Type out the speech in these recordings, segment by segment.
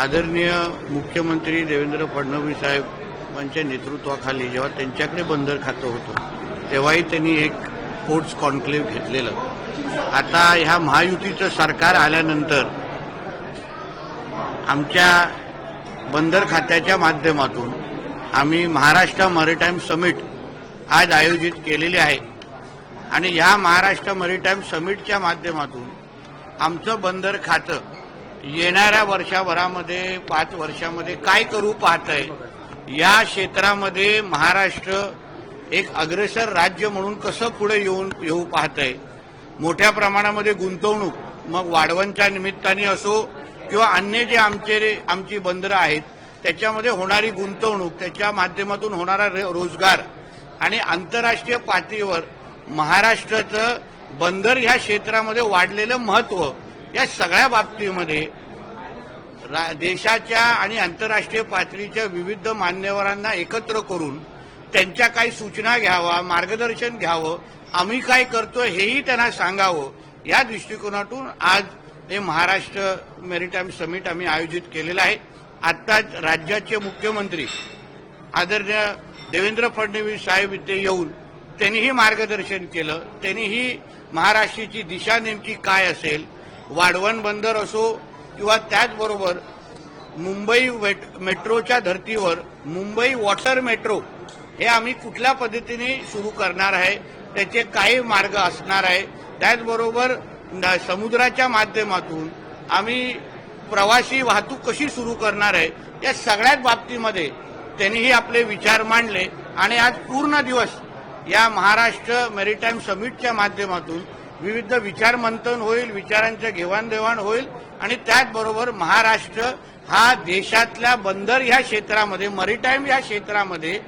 आदरणीय मुख्यमंत्री देवेंद्र फडणवीस साहेबांच्या नेतृत्वाखाली जेव्हा त्यांच्याकडे बंदर खातं होतं तेव्हाही त्यांनी एक पोर्ट्स कॉन्क्लेव्ह घेतलेलं. आता ह्या महायुतीचं सरकार आल्यानंतर आमच्या बंदर खात्याच्या माध्यमातून आम्ही महाराष्ट्र मरीटाईम समिट आज आयोजित केलेली आहे. आणि या महाराष्ट्र मरीटाईम समिटच्या माध्यमातून आमचं बंदर खातं येणाऱ्या वर्षाभरामध्ये पाच वर्षामध्ये काय करू पाहत आहे या क्षेत्रामध्ये महाराष्ट्र एक अग्रेसर राज्य म्हणून कसं पुढे येऊन येऊ पाहत आहे मोठ्या प्रमाणामध्ये गुंतवणूक मग वाढवणच्या निमित्ताने असो किंवा अन्य जे आमचे आमची बंदरं आहेत त्याच्यामध्ये होणारी गुंतवणूक त्याच्या माध्यमातून होणारा रोजगार आणि आंतरराष्ट्रीय पातळीवर महाराष्ट्राचं बंदर ह्या क्षेत्रामध्ये वाढलेलं महत्त्व या सगळ्या बाबतीमध्ये रा- देशाच्या आणि आंतरराष्ट्रीय पातळीच्या विविध मान्यवरांना एकत्र करून त्यांच्या काही सूचना घ्यावा मार्गदर्शन घ्यावं आम्ही काय करतोय हेही त्यांना सांगावं या दृष्टिकोनातून आज हे महाराष्ट्र मेरिटाईम समिट आम्ही आयोजित केलेलं आहे. आत्ताच राज्याचे मुख्यमंत्री आदरणीय देवेंद्र फडणवीस साहेब इथे येऊन त्यांनीही मार्गदर्शन केलं. त्यांनीही महाराष्ट्राची दिशा नेमकी काय असेल वाढवण बंदर असो किंवा त्याचबरोबर मुंबई वेट- मेट्रोच्या धर्तीवर मुंबई वॉटर मेट्रो हे आम्ही कुठल्या पद्धतीने सुरू करणार आहे त्याचे काही मार्ग असणार आहे त्याचबरोबर न- समुद्राच्या माध्यमातून आम्ही प्रवासी वाहतूक कशी सुरू करणार आहे या सगळ्याच बाबतीमध्ये त्यांनीही आपले विचार मांडले. आणि आज पूर्ण दिवस या महाराष्ट्र मेरीटाईम समिटच्या माध्यमातून विविध विचार मंथन होईल विचारांचं घेवाणदेवाण होईल आणि त्याचबरोबर महाराष्ट्र हा देशातल्या बंदर ह्या क्षेत्रामध्ये मरीटाईम या क्षेत्रामध्ये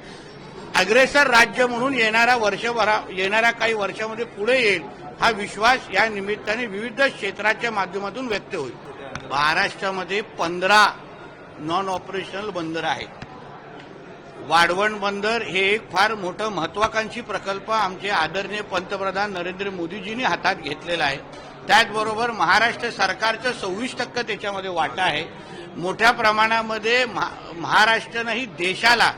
अग्रेसर राज्य म्हणून येणाऱ्या वर्षभरा येणाऱ्या काही वर्षामध्ये पुढे येईल हा विश्वास या निमित्ताने विविध क्षेत्राच्या माध्यमातून व्यक्त होईल. महाराष्ट्रामध्ये पंधरा नॉन ऑपरेशनल बंदर आहेत. वाढवण बंदर हे एक फार मोठं महत्वाकांक्षी प्रकल्प आमचे आदरणीय पंतप्रधान नरेंद्र मोदीजींनी हातात घेतलेला आहे. त्याचबरोबर महाराष्ट्र सरकारचं सव्वीस टक्के त्याच्यामध्ये वाटा आहे. मोठ्या प्रमाणामध्ये महा- महाराष्ट्रानंही देशाला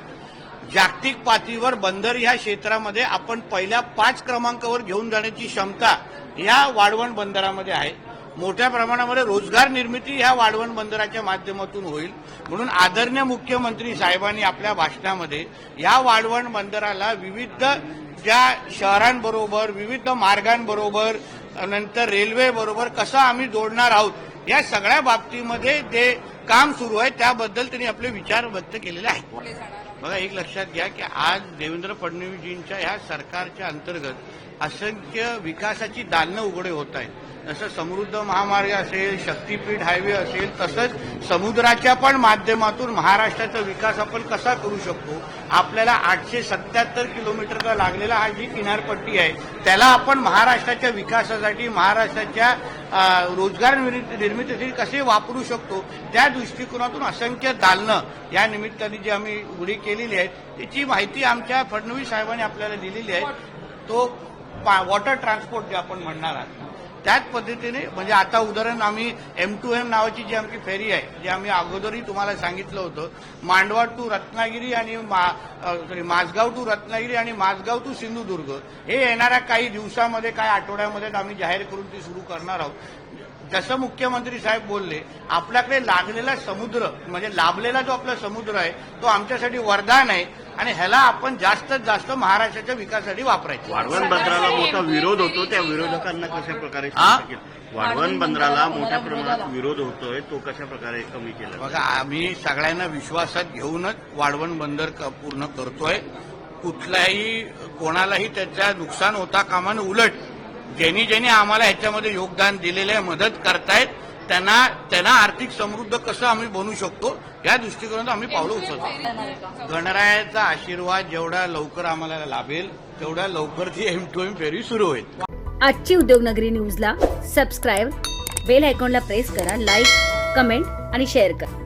जागतिक पातळीवर बंदर ह्या क्षेत्रामध्ये आपण पहिल्या पाच क्रमांकावर घेऊन जाण्याची क्षमता या वाढवण बंदरामध्ये आहे. मोठ्या प्रमाणामध्ये रोजगार निर्मिती ह्या वाढवण बंदराच्या माध्यमातून होईल. म्हणून आदरणीय मुख्यमंत्री साहेबांनी आपल्या भाषणामध्ये या वाढवण बंदराला विविध ज्या शहरांबरोबर विविध मार्गांबरोबर नंतर रेल्वेबरोबर कसं आम्ही जोडणार आहोत या सगळ्या बाबतीमध्ये जे काम सुरू आहे त्याबद्दल त्यांनी आपले विचार व्यक्त केलेले आहेत. बघा एक लक्षात घ्या की आज देवेंद्र फडणवीसजींच्या ह्या सरकारच्या अंतर्गत असंख्य विकासाची दालनं उघडे होत आहेत. जसं समृद्ध महामार्ग असेल शक्तीपीठ हायवे असेल तसंच समुद्राच्या पण माध्यमातून महाराष्ट्राचा विकास आपण कसा करू शकतो? आपल्याला आठशे सत्याहत्तर किलोमीटरचा लागलेला हा जी किनारपट्टी आहे त्याला आपण महाराष्ट्राच्या विकासासाठी महाराष्ट्राच्या रोजगार निर्मितीसाठी कसे वापरू शकतो? त्या दृष्टिकोनातून असंख्य दालनं या निमित्ताने जी आम्ही उघडी केलेली आहे त्याची माहिती आमच्या फडणवीस साहेबांनी आपल्याला दिलेली आहे. तो वॉटर ट्रान्सपोर्ट जे आपण म्हणणार आहात. त्याच पद्धतीने म्हणजे आता उदाहरण आम्ही एम टू एम नावाची जी आमची फेरी आहे जी आम्ही अगोदरही तुम्हाला सांगितलं होतं मांडवा टू रत्नागिरी आणि मा- सॉरी माझगाव टू रत्नागिरी आणि माझगाव टू सिंधुदुर्ग हे येणाऱ्या काही दिवसामध्ये काही आठवड्यामध्ये आम्ही जाहीर करून ती सुरू करणार आहोत. जसं मुख्यमंत्री साहेब बोलले आपल्याकडे लागलेला समुद्र म्हणजे लाभलेला जो आपला समुद्र आहे तो आमच्यासाठी वरदान आहे. आणि ह्याला आपण जास्तीत जास्त महाराष्ट्राच्या विकासासाठी वापरायचं. वाढवण बंदराला मोठा विरोध होतो त्या विरोधकांना कशा प्रकारे हा? वाढवण बंदराला मोठ्या प्रमाणात विरोध. होतोय तो कशा प्रकारे कमी केला? बघा आम्ही सगळ्यांना विश्वासात घेऊनच वाढवण बंदर क- पूर्ण करतोय. कुठल्याही कोणालाही त्याचा नुकसान होता कामा नये. उलट ज्यांनी ज्यांनी आम्हाला ह्याच्यामध्ये योगदान दिलेलं आहे मदत करतायत त्यांना त्यांना आर्थिक समृद्ध कसं आम्ही बनवू शकतो या दृष्टिकोनातून आम्ही पावलं उचलतो. गणरायाचा आशीर्वाद जेवढा लवकर आम्हाला लाभेल तेवढ्या लवकर ती एम टू एम फेरी सुरू होईल. आजची उद्योगनगरी न्यूजला सबस्क्राईब बेल आयकॉनला प्रेस करा लाईक कमेंट आणि शेअर करा.